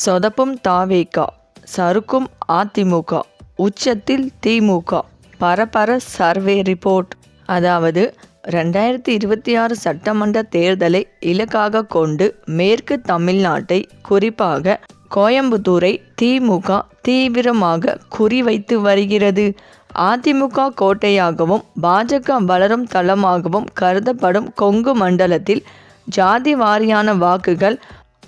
சொதப்பும் தாவேகா சறுக்கும் அதிமுக உச்சத்தில் திமுக பரபர survey report. அதாவது ரெண்டாயிரத்தி இருபத்தி ஆறு சட்டமன்ற தேர்தலை இலக்காக கொண்டு மேற்கு தமிழ்நாட்டை குறிப்பாக கோயம்புத்தூரை திமுக தீவிரமாக குறிவைத்து வருகிறது. அதிமுக கோட்டையாகவும் பாஜக வளரும் தளமாகவும் கருதப்படும் கொங்கு மண்டலத்தில் ஜாதி வாரியான வாக்குகள்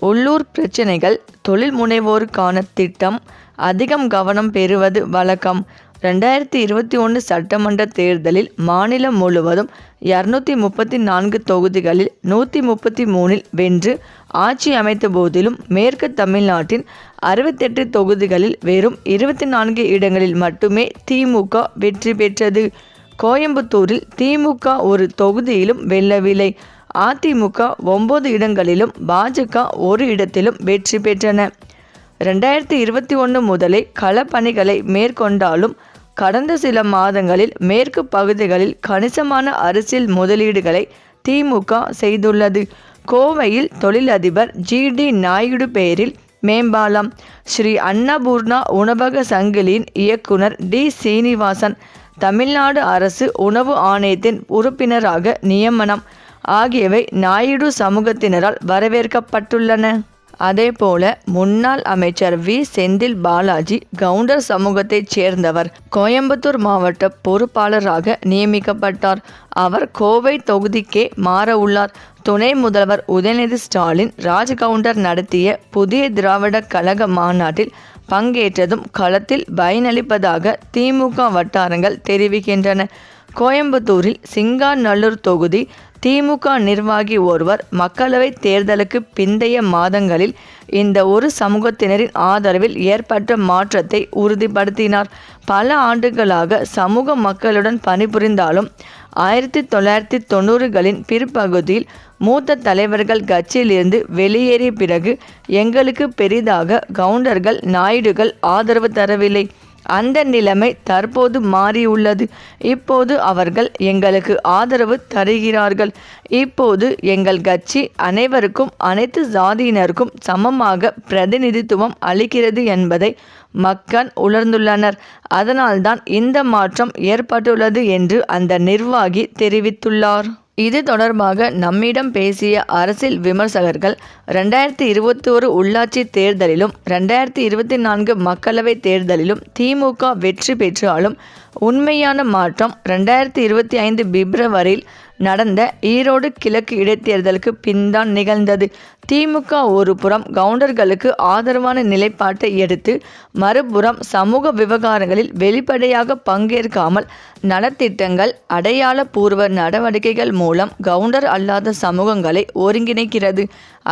உள்ளூர் பிரச்சினைகள் தொழில் முனைவோருக்கான திட்டம் அதிகம் கவனம் பெறுவது வழக்கம். ரெண்டாயிரத்தி இருபத்தி ஒன்று சட்டமன்ற தேர்தலில் மாநிலம் முழுவதும் இரநூத்தி முப்பத்தி நான்கு தொகுதிகளில் நூற்றி முப்பத்தி மூணில் வென்று ஆட்சி அமைத்த போதிலும் மேற்கு தமிழ்நாட்டின் அறுபத்தெட்டு தொகுதிகளில் வெறும் இருபத்தி நான்கு இடங்களில் மட்டுமே திமுக வெற்றி பெற்றது. கோயம்புத்தூரில் திமுக ஒரு தொகுதியிலும் வெல்லவில்லை. அதிமுக ஒன்பது இடங்களிலும் பாஜக ஒரு இடத்திலும் வெற்றி பெற்றன. ரெண்டாயிரத்தி இருபத்தி ஒன்று முதலே களப்பணிகளை மேற்கொண்டாலும் கடந்த சில மாதங்களில் மேற்கு பகுதிகளில் கணிசமான அரசியல் முதலீடுகளை திமுக செய்துள்ளது. கோவையில் தொழிலதிபர் ஜி டி நாயுடு பெயரில் மேம்பாலம். ஸ்ரீ அன்னபூர்ணா உணவக சங்கிலியின் இயக்குனர் டி. சீனிவாசன் தமிழ்நாடு அரசு உணவு ஆணையத்தின் உறுப்பினராக நியமனம். ஆகியவை நாயுடு சமூகத்தினரால் வரவேற்கப்பட்டுள்ளன. அதேபோல முன்னாள் அமைச்சர் வி. செந்தில் பாலாஜி கவுண்டர் சமூகத்தைச் சேர்ந்தவர் கோயம்புத்தூர் மாவட்ட பொறுப்பாளராக நியமிக்கப்பட்டார். அவர் கோவை தொகுதிக்கே மாற உள்ளார். துணை முதல்வர் உதயநிதி ஸ்டாலின் ராஜ்கவுண்டர் நடத்திய புதிய திராவிட கழக மாநாட்டில் பங்கேற்றதும் களத்தில் பயனளிப்பதாக திமுக வட்டாரங்கள் தெரிவிக்கின்றன. கோயம்புத்தூரில் சிங்காநல்லூர் தொகுதி திமுக நிர்வாகி ஒருவர் மக்களவை தேர்தலுக்கு பிந்தைய மாதங்களில் இந்த ஒரு சமூகத்தினரின் ஆதரவில் ஏற்பட்ட மாற்றத்தை உறுதிப்படுத்தினார். பல ஆண்டுகளாக சமூக மக்களுடன் பணிபுரிந்தாலும் ஆயிரத்தி தொள்ளாயிரத்தி தொண்ணூறுகளின் பிற்பகுதியில் மூத்த தலைவர்கள் கட்சியிலிருந்து வெளியேறிய பிறகு எங்களுக்கு பெரிதாக கவுண்டர்கள் நாயுடுகள் ஆதரவு தரவில்லை. அந்த நிலைமை தற்போது மாறியுள்ளது. இப்போது அவர்கள் எங்களுக்கு ஆதரவு தருகிறார்கள். இப்போது எங்கள் கட்சி அனைவருக்கும் அனைத்து சாதியினருக்கும் சமமாக பிரதிநிதித்துவம் அளிக்கிறது என்பதை மக்கள் உணர்ந்துள்ளனர். அதனால்தான் இந்த மாற்றம் ஏற்பட்டுள்ளது என்று அந்த நிர்வாகி தெரிவித்துள்ளார். இது தொடர்பாக நம்மிடம் பேசிய அரசியல் விமர்சகர்கள் ரெண்டாயிரத்தி இருபத்தி ஒரு உள்ளாட்சி தேர்தலிலும் ரெண்டாயிரத்தி இருபத்தி நான்கு மக்களவைத் தேர்தலிலும் திமுக வெற்றி பெற்றாலும் உண்மையான மாற்றம் ரெண்டாயிரத்தி இருபத்தி ஐந்து பிப்ரவரியில் நடந்த ஈரோடு கிழக்கு இடைத்தேர்தலுக்கு பின்தான் நிகழ்ந்தது. திமுக ஒரு புறம் கவுண்டர்களுக்கு ஆதரவான நிலைப்பாட்டை எடுத்து மறுபுறம் சமூக விவகாரங்களில் வெளிப்படையாக பங்கேற்காமல் நலத்திட்டங்கள் அடையாளபூர்வ நடவடிக்கைகள் மூலம் கவுண்டர் அல்லாத சமூகங்களை ஒருங்கிணைக்கிறது.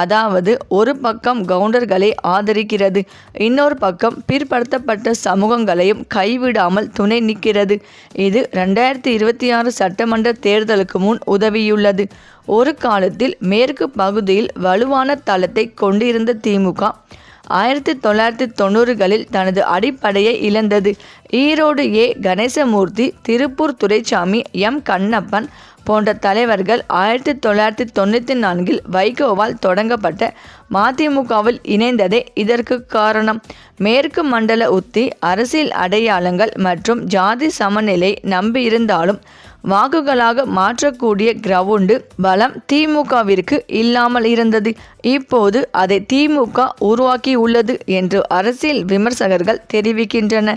அதாவது ஒரு பக்கம் கவுண்டர்களை ஆதரிக்கிறது இன்னொரு பக்கம் பிற்படுத்தப்பட்ட சமூகங்களையும் கைவிடாமல் துணை நிற்கிறது. இது ரெண்டாயிரத்தி இருபத்தி ஆறு சட்டமன்ற தேர்தலுக்கு முன் உதவியுள்ளது. ஒரு காலத்தில் மேற்கு பகுதியில் வலுவான தளத்தை கொண்டிருந்த திமுக ஆயிரத்தி தொள்ளாயிரத்தி தொண்ணூறுகளில் தனது அடிப்படையை இழந்தது. ஈரோடு ஏ. கணேசமூர்த்தி திருப்பூர் துரைசாமி எம். கண்ணப்பன் போன்ற தலைவர்கள் ஆயிரத்தி தொள்ளாயிரத்தி தொண்ணூற்றி நான்கில் வைகோவால் தொடங்கப்பட்ட மதிமுகவில் இணைந்ததே இதற்கு காரணம். மேற்கு மண்டல உத்தி அரசியல் அடையாளங்கள் மற்றும் ஜாதி சமநிலை நம்பியிருந்தாலும் வாக்குகளாக மாற்றக்கூடிய கிரவுண்டு பலம் திமுகவிற்கு இல்லாமல் இருந்தது. இப்போது அதை திமுக உருவாக்கியுள்ளது என்று அரசியல் விமர்சகர்கள் தெரிவிக்கின்றன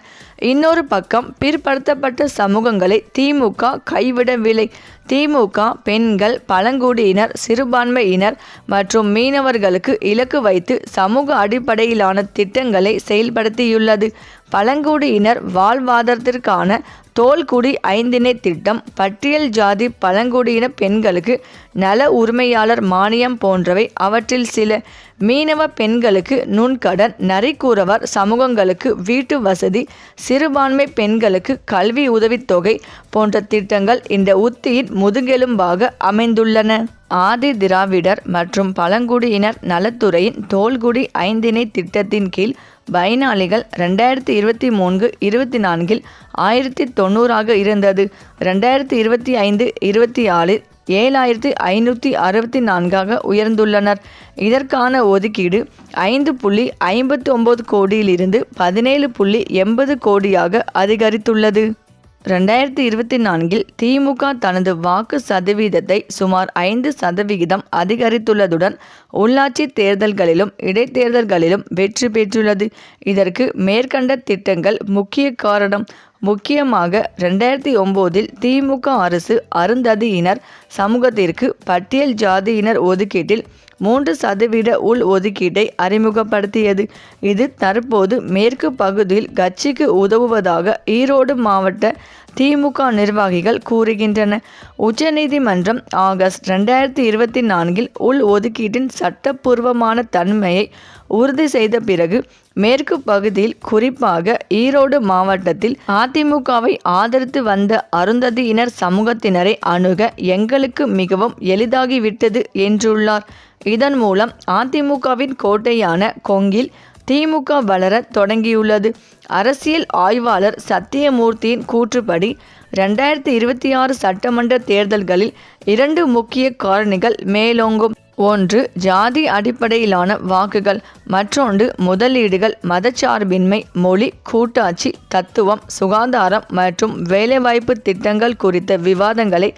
இன்னொரு பக்கம் பிற்படுத்தப்பட்ட சமூகங்களை திமுக கைவிடவில்லை. திமுக பெண்கள் பழங்குடியினர் சிறுபான்மையினர் மற்றும் மீனவர்களுக்கு இலக்கு வைத்து சமூக அடிப்படையிலான திட்டங்களை செயல்படுத்தியுள்ளது. பழங்குடியினர் வாழ்வாதாரத்திற்கான தோல்குடி ஐந்திணை திட்டம் பட்டியல் ஜாதி பழங்குடியின பெண்களுக்கு நல உரிமையாளர் மானியம் போன்றவை அவற்றில் சில மீனவ பெண்களுக்கு நுண்கடன் நரிக்கூறவர் சமூகங்களுக்கு வீட்டு வசதி சிறுபான்மை பெண்களுக்கு கல்வி உதவித்தொகை போன்ற திட்டங்கள் இந்த உத்தியின் முதுகெலும்பாக அமைந்துள்ளன. ஆதி திராவிடர் மற்றும் பழங்குடியினர் நலத்துறையின் தோல்குடி ஐந்திணை திட்டத்தின் கீழ் பயனாளிகள் ரெண்டாயிரத்தி இருபத்தி மூன்று இருபத்தி நான்கில் ஆயிரத்தி தொண்ணூறாக இருந்தது. ரெண்டாயிரத்தி இருபத்தி ஐந்து இருபத்தி ஆறில் ஏழாயிரத்தி ஐநூற்றி அறுபத்தி நான்காக உயர்ந்துள்ளனர். இதற்கான ஒதுக்கீடு ஐந்து புள்ளி ஐம்பத்தி ஒம்பது கோடியிலிருந்து பதினேழு புள்ளி எண்பது கோடியாக அதிகரித்துள்ளது. ரெண்டாயிரத்தி இருபத்தி நான்கில் திமுக தனது வாக்கு சதவீதத்தை சுமார் ஐந்து சதவிகிதம் அதிகரித்துள்ளதுடன் உள்ளாட்சி தேர்தல்களிலும் இடைத்தேர்தல்களிலும் வெற்றி பெற்றுள்ளது. இதற்கு மேற்கண்ட திட்டங்கள் முக்கிய காரணம். முக்கியமாக ரெண்டாயிரத்தி ஒம்போதில் திமுக அரசு அருந்ததியினர் சமூகத்திற்கு பட்டியல் ஜாதியினர் ஒதுக்கீட்டில் மூன்று சதவீத உள் ஒதுக்கீட்டை அறிமுகப்படுத்தியது. இது தற்போது மேற்கு பகுதியில் கட்சிக்கு உதவுவதாக ஈரோடு மாவட்ட திமுக நிர்வாகிகள் கூறுகின்றன. உச்சநீதிமன்றம் ஆகஸ்ட் ரெண்டாயிரத்தி இருபத்தி நான்கில் உள் ஒதுக்கீட்டின் சட்டப்பூர்வமான தன்மையை உறுதி செய்த பிறகு மேற்கு பகுதியில் குறிப்பாக ஈரோடு மாவட்டத்தில் அதிமுகவை ஆதரித்து வந்த அருந்ததியினர் சமூகத்தினரை அணுக எங்களுக்கு மிகவும் எளிதாகிவிட்டது என்றுள்ளார். இதன் மூலம் அதிமுகவின் கோட்டையான கொங்கில் திமுக வளர தொடங்கியுள்ளது. அரசியல் ஆய்வாளர் சத்தியமூர்த்தியின் கூற்றுப்படி ரெண்டாயிரத்தி இருபத்தி ஆறு சட்டமன்ற தேர்தல்களில் இரண்டு முக்கிய காரணிகள் மேலோங்கும். ஒன்று ஜாதி அடிப்படையிலான வாக்குகள். மற்றொன்று முதலீடுகள் மதச்சார்பின்மை மொழி கூட்டாட்சி தத்துவம் சுகாதாரம் மற்றும் வேலைவாய்ப்பு திட்டங்கள் குறித்த விவாதங்களை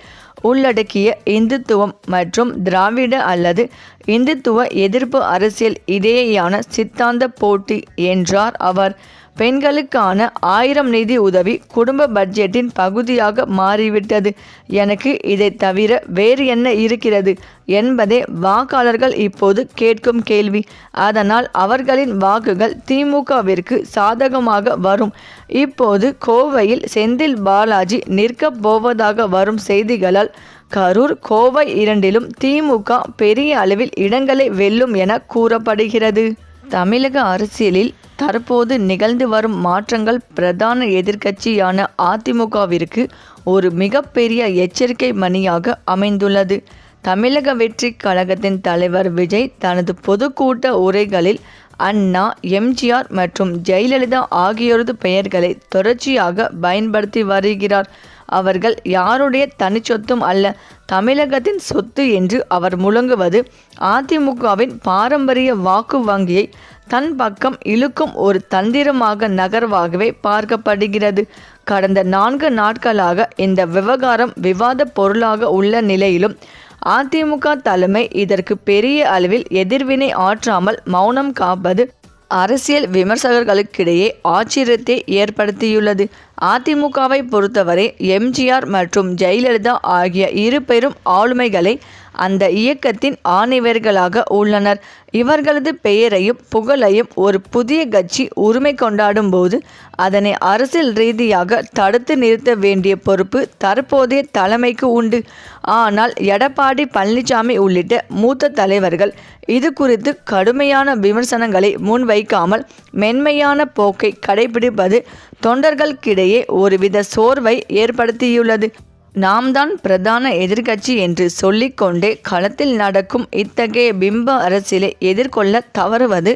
உள்ளடக்கிய இந்துத்துவம் மற்றும் திராவிட அல்லது இந்துத்துவ எதிர்ப்பு அரசியல் இடையேயான சித்தாந்த போட்டி என்றார் அவர். பெண்களுக்கான ஆயிரம் நிதி உதவி குடும்ப பட்ஜெட்டின் பகுதியாக மாறிவிட்டது. எனக்கு இதை தவிர வேறு என்ன இருக்கிறது என்பதே வாக்காளர்கள் இப்போது கேட்கும் கேள்வி. அதனால் அவர்களின் வாக்குகள் திமுகவிற்கு சாதகமாக வரும். இப்போது கோவையில் செந்தில் பாலாஜி நிற்கப் போவதாக வரும் செய்திகளால் கரூர் கோவை இரண்டிலும் திமுக பெரிய அளவில் இடங்களை வெல்லும் என கூறப்படுகிறது. தமிழக அரசியலில் தற்போது நிகழ்ந்து வரும் மாற்றங்கள் பிரதான எதிர்க்கட்சியான அதிமுகவிற்கு ஒரு மிகப்பெரிய எச்சரிக்கை மணியாக அமைந்துள்ளது. தமிழக வெற்றி கழகத்தின் தலைவர் விஜய் தனது பொதுக்கூட்ட உரைகளில் அண்ணா எம்ஜிஆர் மற்றும் ஜெயலலிதா ஆகியோரது பெயர்களை தொடர்ச்சியாக பயன்படுத்தி வருகிறார். அவர்கள் யாருடைய தனிச்சொத்தும் அல்ல தமிழகத்தின் சொத்து என்று அவர் முழங்குவது. அதிமுகவின் பாரம்பரிய வாக்கு வங்கியை தன் பக்கம் இழுக்கும் ஒரு தந்திரமாக நகர்வாகவே பார்க்கப்படுகிறது. கடந்த நான்கு நாட்களாக இந்த விவகாரம் விவாத பொருளாக உள்ள நிலையிலும் அதிமுக தலைமை இதற்கு பெரிய அளவில் எதிர்வினை ஆற்றாமல் மௌனம் காப்பது அரசியல் விமர்சகர்களுக்கிடையே ஆச்சரியத்தை ஏற்படுத்தியுள்ளது. அதிமுகவை பொறுத்தவரை எம்ஜிஆர் மற்றும் ஜெயலலிதா ஆகிய இரு பெரும் ஆளுமைகளை அந்த இயக்கத்தின் ஆணைவர்களாக உள்ளனர். இவர்களது பெயரையும் புகழையும் ஒரு புதிய கட்சி உரிமை கொண்டாடும் போது அதனை அரசியல் ரீதியாக தடுத்து நிறுத்த வேண்டிய பொறுப்பு தற்போதைய தலைமைக்கு உண்டு. ஆனால் எடப்பாடி பழனிசாமி உள்ளிட்ட மூத்த தலைவர்கள் இது குறித்து கடுமையான விமர்சனங்களை முன்வைக்காமல் மென்மையான போக்கை கடைபிடிப்பது தொண்டர்களுக்கிடையே ஒருவித சோர்வை ஏற்படுத்தியுள்ளது. நாம் தான் பிரதான எதிர்க்கட்சி என்று சொல்லிக்கொண்டே களத்தில் நடக்கும் இத்தகைய பிம்ப அரசியலை எதிர்கொள்ள தவறுவது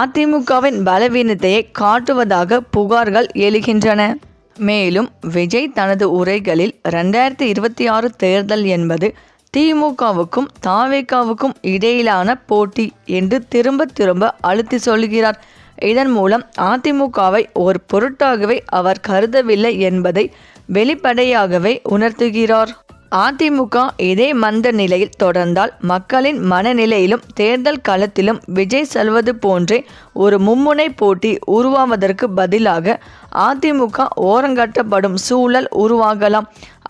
அதிமுகவின் பலவீனத்தையே காட்டுவதாக புகார்கள் எழுகின்றன. மேலும் விஜய் தனது உரைகளில் ரெண்டாயிரத்தி இருபத்தி ஆறு தேர்தல் என்பது திமுகவுக்கும் தாவேக்காவுக்கும் இடையிலான போட்டி என்று திரும்ப திரும்ப அழுத்தி சொல்கிறார். இதன் மூலம் அதிமுகவை ஒரு பொருட்டாகவே அவர் கருதவில்லை என்பதை வெளிப்படையாகவே உணர்த்துகிறார். அதிமுக இதே மந்த நிலையில் தொடர்ந்தால் மக்களின் மனநிலையிலும் தேர்தல் களத்திலும் விஜய் செல்வது போன்றே ஒரு மும்முனை போட்டி உருவாவதற்கு பதிலாக அதிமுக ஓரங்கட்டப்படும் சூழல் உருவாகலாம்.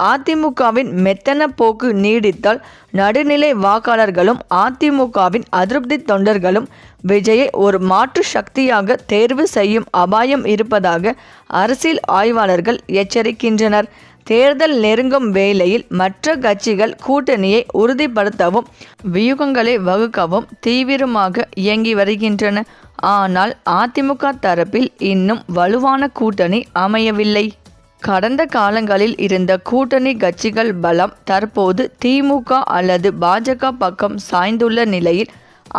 அதிமுகவின் மெத்தன போக்கு நீடித்தால் நடுநிலை வாக்காளர்களும் அதிமுகவின் அதிருப்தி தொண்டர்களும் விஜயை ஒரு மாற்று சக்தியாக தேர்வு செய்யும் அபாயம் இருப்பதாக அரசியல் ஆய்வாளர்கள் எச்சரிக்கின்றனர். தேர்தல் நெருங்கும் வேளையில் மற்ற கட்சிகள் கூட்டணியை உறுதிப்படுத்தவும் வியூகங்களை வகுக்கவும் தீவிரமாக இயங்கி வருகின்றன. ஆனால் அதிமுக தரப்பில் இன்னும் வலுவான கூட்டணி அமையவில்லை. கடந்த காலங்களில் இருந்த கூட்டணி கட்சிகள் பலம் தற்போது திமுக அல்லது பாஜக பக்கம் சாய்ந்துள்ள நிலையில்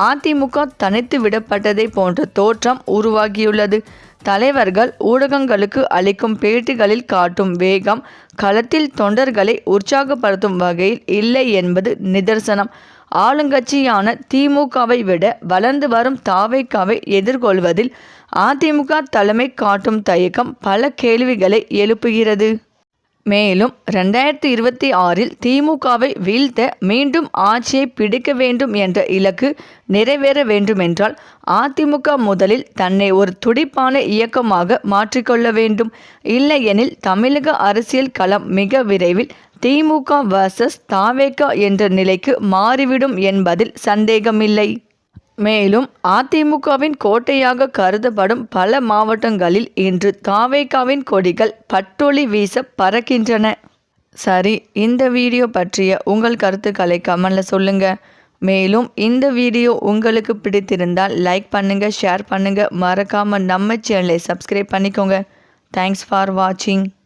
அதிமுக தனித்து விடப்பட்டதை போன்ற தோற்றம் உருவாகியுள்ளது. தலைவர்கள் ஊடகங்களுக்கு அளிக்கும் பேட்டிகளில் காட்டும் வேகம் களத்தில் தொண்டர்களை உற்சாகப்படுத்தும் வகையில் இல்லை என்பது நிதர்சனம். ஆளுங்கட்சியான திமுகவை விட வளர்ந்து வரும் தாவைக்காவை எதிர்கொள்வதில் அதிமுக தலைமை காட்டும் தயக்கம் பல கேள்விகளை எழுப்புகிறது. மேலும் ரெண்டாயிரத்தி இருபத்தி ஆறில் திமுகவை வீழ்த்த மீண்டும் ஆட்சியை பிடிக்க வேண்டும் என்ற இலக்கு நிறைவேற வேண்டுமென்றால் அதிமுக முதலில் தன்னை ஒரு துடிப்பான இயக்கமாக மாற்றிக்கொள்ள வேண்டும். இல்லையெனில் தமிழக அரசியல் களம் மிக விரைவில் திமுக வர்சஸ் தாவேகா என்ற நிலைக்கு மாறிவிடும் என்பதில் சந்தேகமில்லை. மேலும் அதிமுகவின் கோட்டையாக கருதப்படும் பல மாவட்டங்களில் இன்று தாவேகாவின் கொடிகள் பட்டொளி வீச பறக்கின்றன. சரி இந்த வீடியோ பற்றிய உங்கள் கருத்துக்களை கமெண்டில் சொல்லுங்கள் மேலும் இந்த வீடியோ உங்களுக்கு பிடித்திருந்தால் லைக் பண்ணுங்கள் ஷேர் பண்ணுங்கள் மறக்காமல் நம்ம சேனலை சப்ஸ்கிரைப் பண்ணிக்கோங்க. தேங்க்ஸ் ஃபார் வாட்சிங்